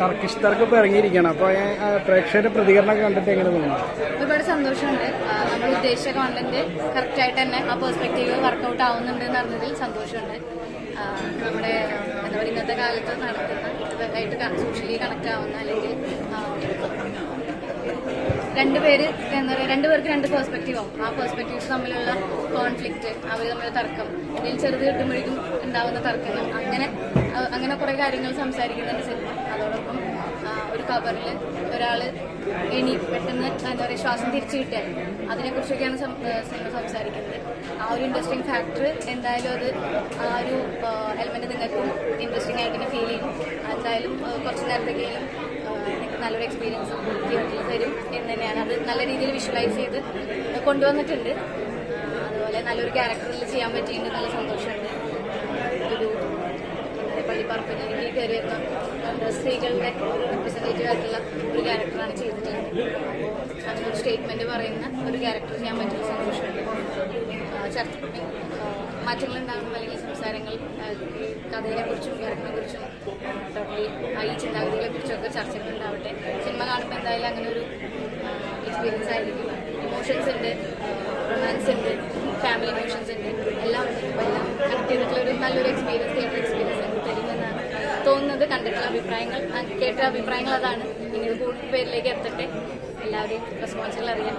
Turkish തർക്ക് ഇപ്പോൾ ഇറങ്ങിയിരിക്കുകയാണ്. അപ്പോൾ പ്രേക്ഷകരുടെ പ്രതികരണം കണ്ടിട്ട് എങ്ങനെ തോന്നുന്നു? ഒരുപാട് സന്തോഷമുണ്ട്. നമ്മൾ ഉദ്ദേശിച്ച കോണ്ടന്റ് കറക്റ്റ് ആയിട്ട് തന്നെ ആ പെർസ്പെക്റ്റീവ് വർക്കൗട്ട് ആവുന്നുണ്ട് എന്ന് അറിഞ്ഞതിൽ സന്തോഷമുണ്ട്. നമ്മുടെ എന്താ പറയുക ഇന്നത്തെ കാലത്ത് നടക്കുന്ന ആയിട്ട് സോഷ്യലി കണക്ട് ആവുന്ന അല്ലെങ്കിൽ രണ്ടുപേര് എന്താ പറയുക രണ്ടുപേർക്ക് രണ്ട് പെർസ്പെക്റ്റീവ് ആവും. ആ പെർസ്പെക്റ്റീവ്സ് തമ്മിലുള്ള കോൺഫ്ലിക്റ്റ് അവർ തമ്മിലുള്ള തർക്കം ഇതിൽ ചെറുത് കിട്ടുമ്പോഴേക്കും ഉണ്ടാവുന്ന തർക്കങ്ങൾ. അങ്ങനെ അങ്ങനെ കുറേ കാര്യങ്ങൾ സംസാരിക്കുന്നുണ്ട് സിനിമ. അതോടൊപ്പം ഒരു കവറിൽ ഒരാൾ എണി പെട്ടെന്ന് എന്താ പറയുക ശ്വാസം തിരിച്ചു കിട്ടിയാൽ അതിനെക്കുറിച്ചൊക്കെയാണ് കുറിച്ചൊക്കെയാണ് സിനിമ സംസാരിക്കുന്നത്. ആ ഒരു ഇൻട്രസ്റ്റിംഗ് ഫാക്ടർ എന്തായാലും അത് ആ ഒരു എലമെന്റ് നിങ്ങൾക്കും ഇൻട്രസ്റ്റിംഗ് ആയിട്ട് ഫീൽ ചെയ്യും. എന്തായാലും കുറച്ച് നേരത്തേക്കെങ്കിലും നല്ലൊരു എക്സ്പീരിയൻസ് തിയേറ്ററിൽ തരും എന്ന് തന്നെയാണ്. അത് നല്ല രീതിയിൽ വിഷ്വലൈസ് ചെയ്ത് കൊണ്ടുവന്നിട്ടുണ്ട്. അതുപോലെ നല്ലൊരു ക്യാരക്ടറിൽ ചെയ്യാൻ പറ്റിയിട്ടുണ്ട്. നല്ല സന്തോഷമുണ്ട്. എനിക്ക് കയറി വരുന്ന സ്ത്രീകളുടെ റെപ്രസെന്റേറ്റീവ് ആയിട്ടുള്ള ഒരു ക്യാരക്ടറാണ് ചെയ്തിട്ടുള്ളത്. അങ്ങനെ ഒരു സ്റ്റേറ്റ്മെന്റ് പറയുന്ന ഒരു ക്യാരക്ടർ ചെയ്യാൻ പറ്റുന്ന സന്തോഷമുണ്ട് ചർച്ച മാറ്റങ്ങൾ ഉണ്ടാകുന്ന അല്ലെങ്കിൽ സംസാരങ്ങൾ ഈ കഥയെ കുറിച്ചും ക്യാരക്ടറിനെ കുറിച്ചും ടോട്ടലി ഈ ചിന്താഗതികളെ കുറിച്ചൊക്കെ ചർച്ചകൾ ഉണ്ടാവട്ടെ സിനിമ കാണുമ്പോൾ എന്തായാലും അങ്ങനെ ഒരു എക്സ്പീരിയൻസ് ആയിരിക്കും. ഇമോഷൻസ് ഉണ്ട് റൊമാൻസ് ഉണ്ട് ഫാമിലി ഇമോഷൻസ് ഉണ്ട് എല്ലാം ഉണ്ട് അപ്പോൾ എല്ലാം കണക്ട് ചെയ്തിട്ടുള്ള ഒരു നല്ലൊരു എക്സ്പീരിയൻസ് തിയേറ്റർ എക്സ്പീരിയൻസ് എനിക്ക് തരുമെന്നാണ് തോന്നുന്നത് കണ്ടിട്ടുള്ള അഭിപ്രായങ്ങൾ കേട്ട അഭിപ്രായങ്ങൾ അതാണ്. ഇനി ഇത് കൂടുതൽ പേരിലേക്ക് എത്തട്ടെ. എല്ലാവരെയും റെസ്പോൺസുകൾ അറിയാൻ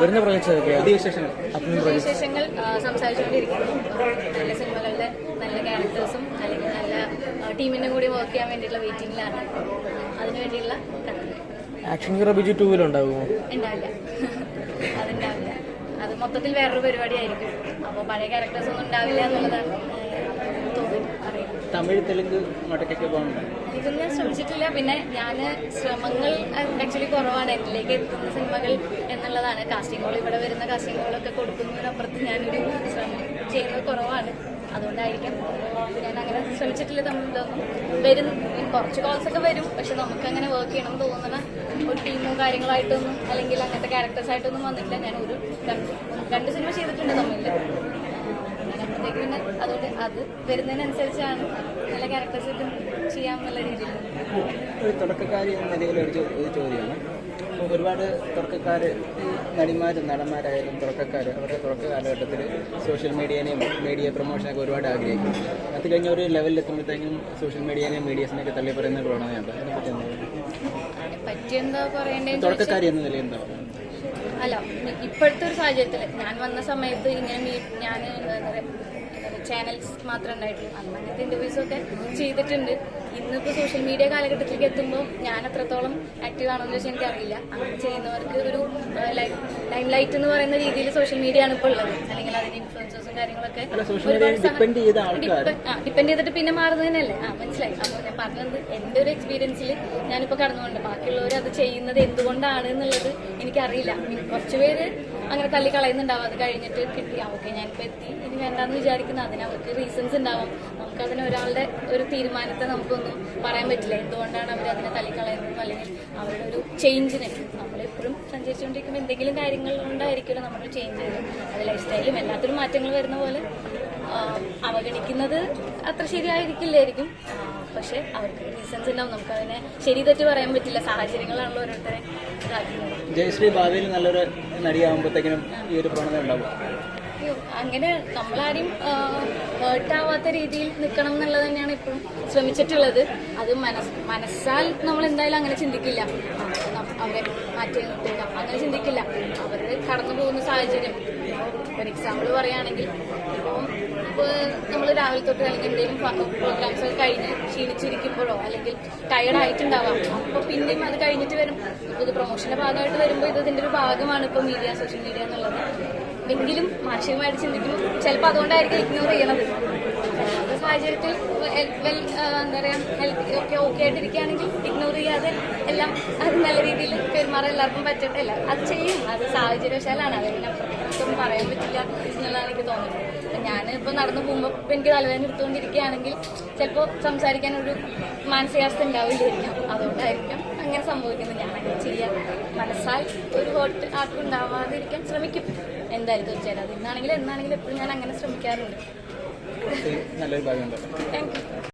വരുന്ന വിശേഷങ്ങൾ. സംസാരിച്ചുകൊണ്ടിരിക്കുന്നു. നല്ല സിനിമകളുടെ നല്ല ക്യാരക്ടേഴ്സും അല്ലെങ്കിൽ നല്ല ടീമിനും കൂടി വർക്ക് ചെയ്യാൻ വേണ്ടിയിട്ടുള്ള വെയിറ്റിംഗിലാണ് അതിനുവേണ്ടിയുള്ള കണ്ടന്റ് ആക്ഷൻ ഹീറോ ബിജു ടൂവിലുണ്ടാകുമോ ഉണ്ടാവില്ല. അതുണ്ടാവില്ല അത് മൊത്തത്തിൽ വേറൊരു പരിപാടിയായിരിക്കും. അപ്പോൾ പഴയ ക്യാരക്ടേഴ്സ് ഒന്നും ഉണ്ടാവില്ല എന്നുള്ളതാണ്. തമിഴ് തെലുങ്ക് അങ്ങോട്ടേക്കൊക്കെ പോകുന്നുണ്ട്. ഇതൊന്നും ശ്രമിച്ചിട്ടില്ല. പിന്നെ ഞാൻ ശ്രമങ്ങൾ ആക്ച്വലി കുറവാണ്. എന്നിലേക്ക് എത്തുന്ന സിനിമകൾ എന്നുള്ളതാണ്. കാസ്റ്റിംഗ് കോൾ ഇവിടെ വരുന്ന കാസ്റ്റിംഗ് കോളൊക്കെ കൊടുക്കുന്നതിനപ്പുറത്ത് ഞാനൊരു ശ്രമം ചെയ്യുന്നത് കുറവാണ്. അതുകൊണ്ടായിരിക്കും. ഞാൻ അങ്ങനെ ശ്രമിച്ചിട്ടില്ല തമ്മിൽ ഇതൊന്നും. വരും. കുറച്ച് കോൾസ് ഒക്കെ വരും. പക്ഷെ നമുക്ക് അങ്ങനെ വർക്ക് ചെയ്യണമെന്ന് തോന്നുന്ന ഒരു ടീമോ കാര്യങ്ങളായിട്ടൊന്നും അല്ലെങ്കിൽ അങ്ങനത്തെ ക്യാരക്ടേഴ്സ് ആയിട്ടൊന്നും വന്നിട്ടില്ല. ഞാൻ ഒരു രണ്ട് സിനിമ ചെയ്തിട്ടുണ്ട് തമ്മിൽ അപ്പോഴത്തേക്ക് പിന്നെ അതുകൊണ്ട് അത് വരുന്നതിനനുസരിച്ചാണ് നല്ല ക്യാരക്ടേഴ്സ് ചെയ്യാമെന്നുള്ള രീതിയിൽ. ഒരു തുടക്കക്കാരി എന്ന നിലയിൽ ഒരു ചോദ്യമാണ്. ഒരുപാട് തുടക്കക്കാർ നടിമാരും നടന്മാരായാലും തുടക്കക്കാർ അവരുടെ തുടക്ക കാലഘട്ടത്തിൽ സോഷ്യൽ മീഡിയനെയും മീഡിയ പ്രൊമോഷനൊക്കെ ഒരുപാട് ആഗ്രഹിക്കും അത് കഴിഞ്ഞ ഒരു ലെവലിൽ എത്തുമ്പോഴത്തേക്കും സോഷ്യൽ മീഡിയനെയും മീഡിയസിനെയൊക്കെ തള്ളി പറയുന്ന പ്രവണതയുണ്ട് അതിനെപ്പറ്റി എന്താ എന്താ തുടക്കക്കാരി എന്ന നിലയിൽ എന്താ? അല്ല ഇപ്പോഴത്തെ ഒരു സാഹചര്യത്തിൽ ഞാൻ വന്ന സമയത്ത് ഇങ്ങനെ ഞാൻ എന്താ പറയുക ചാനൽസ് മാത്രമേ ഉണ്ടായിട്ടുള്ളൂ. അന്ന് അങ്ങനത്തെ ഇന്റർവ്യൂസ് ഒക്കെ ചെയ്തിട്ടുണ്ട്. ഇന്നിപ്പോൾ സോഷ്യൽ മീഡിയ കാലഘട്ടത്തിലേക്ക് എത്തുമ്പോൾ ഞാൻ അത്രത്തോളം ആക്റ്റീവ് ആണെന്ന് വെച്ചാൽ എനിക്കറിയില്ല. അങ്ങനെ ചെയ്യുന്നവർക്ക് ഒരു ലൈം ലൈറ്റ് എന്ന് പറയുന്ന രീതിയിൽ സോഷ്യൽ മീഡിയ ആണ് ഇപ്പോൾ ഉള്ളത്. അല്ലെങ്കിൽ അതിന്റെ ഇൻഫ്ലുവൻസേഴ്സും കാര്യങ്ങളൊക്കെ ഡിപ്പെൻഡ് ചെയ്തിട്ട് പിന്നെ മാറുന്നത് തന്നെയല്ലേ? ആ മനസ്സിലായി. അപ്പോൾ ഞാൻ പറഞ്ഞത് എന്റെ ഒരു എക്സ്പീരിയൻസിൽ ഞാനിപ്പോൾ കടന്നുകൊണ്ട് ബാക്കിയുള്ളവർ അത് ചെയ്യുന്നത് എന്തുകൊണ്ടാണ് എന്നുള്ളത് എനിക്കറിയില്ല. കുറച്ചുപേര് കുറച്ച് പേര് അങ്ങനെ തള്ളി കളയുന്നുണ്ടാവും അത് കഴിഞ്ഞിട്ട് കിട്ടി. ഓക്കെ ഞാനിപ്പോൾ എത്തി. വേണ്ടാന്ന് വിചാരിക്കുന്ന. അതിന് അവർക്ക് റീസൺസ് ഉണ്ടാവും. നമുക്ക് അതിന് ഒരാളുടെ ഒരു തീരുമാനത്തെ നമുക്കൊന്നും പറയാൻ പറ്റില്ല. എന്തുകൊണ്ടാണ് അവർ അതിനെ തള്ളിക്കളയുന്നത്? അല്ലെങ്കിൽ അവരുടെ ഒരു ചേഞ്ചിന് നമ്മളെപ്പോഴും സഞ്ചരിച്ചുകൊണ്ടിരിക്കുമ്പോൾ എന്തെങ്കിലും കാര്യങ്ങൾ കൊണ്ടായിരിക്കുമല്ലോ നമ്മൾ ചേഞ്ച് ചെയ്ത് അത് ലൈഫ് സ്റ്റൈലും എല്ലാത്തിലും മാറ്റങ്ങൾ വരുന്ന പോലെ അവഗണിക്കുന്നത് അത്ര ശരിയായിരിക്കില്ലായിരിക്കും. പക്ഷെ അവർക്ക് റീസൺസ് ഉണ്ടാവും. നമുക്ക് അതിനെ ശരി തെറ്റ് പറയാൻ പറ്റില്ല. സാഹചര്യങ്ങളാണല്ലോ ഓരോരുത്തരെ ജയശ്രീ ഭാവിയിൽ നല്ലൊരു നടിയാകുമ്പോഴത്തേക്കിനും ഈ ഒരു പ്രവണത ഉണ്ടാവും. അങ്ങനെ നമ്മളാരും ഹേർട്ടാവാത്ത രീതിയിൽ നിൽക്കണം എന്നുള്ളത് തന്നെയാണ് ഇപ്പോഴും ശ്രമിച്ചിട്ടുള്ളത്. അത് മനസ് മനസ്സാൽ നമ്മൾ എന്തായാലും അങ്ങനെ ചിന്തിക്കില്ല. അവരെ മാറ്റി നിർത്തുക. അങ്ങനെ ചിന്തിക്കില്ല. അവർ കടന്നു പോകുന്ന സാഹചര്യം. ഒരു എക്സാമ്പിൾ പറയുകയാണെങ്കിൽ ഇപ്പം ഇപ്പോൾ നമ്മൾ രാവിലെ തൊട്ട് അല്ലെങ്കിൽ എന്തെങ്കിലും പ്രോഗ്രാംസ് ഒക്കെ കഴിഞ്ഞ് ക്ഷീണിച്ചിരിക്കുമ്പോഴോ അല്ലെങ്കിൽ ടയർഡ് ആയിട്ടുണ്ടാവാം. അപ്പോൾ പിന്നെയും അത് കഴിഞ്ഞിട്ട് വരും. ഇപ്പോൾ ഇത് പ്രൊമോഷന്റെ ഭാഗമായിട്ട് വരുമ്പോൾ ഇത് ഇതിന്റെ ഒരു ഭാഗമാണ് ഇപ്പോൾ മീഡിയ സോഷ്യൽ മീഡിയ എന്നുള്ളത്. എങ്കിലും മാനസികമായിട്ട് ചിന്തിക്കുമ്പോൾ ചിലപ്പോൾ അതുകൊണ്ടായിരിക്കും ഇഗ്നോർ ചെയ്യണത്. സാഹചര്യത്തിൽ വെൽ- എന്താ പറയാ ഹെൽത്ത് ഒക്കെ ഓക്കെ ആയിട്ടിരിക്കുകയാണെങ്കിൽ ഇഗ്നോർ ചെയ്യാതെ എല്ലാം അത് നല്ല രീതിയിൽ പെരുമാറാൻ എല്ലാവർക്കും പറ്റത്തില്ല അത് ചെയ്യും. അത് സാഹചര്യവശാലാണ്. അതിന് അപ്പുറത്തൊന്നും പറയാൻ പറ്റില്ല എന്നുള്ളതാണ് എനിക്ക് തോന്നുന്നത്. ഞാൻ ഇപ്പോൾ നടന്നു പോകുമ്പോൾ ഇപ്പം എനിക്ക് തലവേദന എടുത്തുകൊണ്ടിരിക്കുകയാണെങ്കിൽ ചിലപ്പോൾ സംസാരിക്കാൻ ഒരു മാനസികാവസ്ഥ ഉണ്ടാവില്ലായിരിക്കാം. അതുകൊണ്ടായിരിക്കാം അങ്ങനെ സംഭവിക്കുന്നത്. ഞാൻ അങ്ങനെ ചെയ്യാം. മനസ്സാൽ ഒരു ഹോട്ട് ആർക്കും ഉണ്ടാവാതിരിക്കാൻ ശ്രമിക്കും. എന്തായാലും തീർച്ചയായിട്ടും അത് ഇന്നാണെങ്കിലും എന്നാണെങ്കിലും എപ്പോഴും ഞാൻ അങ്ങനെ ശ്രമിക്കാറുണ്ട്. നല്ലൊരു ഭാഗ്യം താങ്ക് യു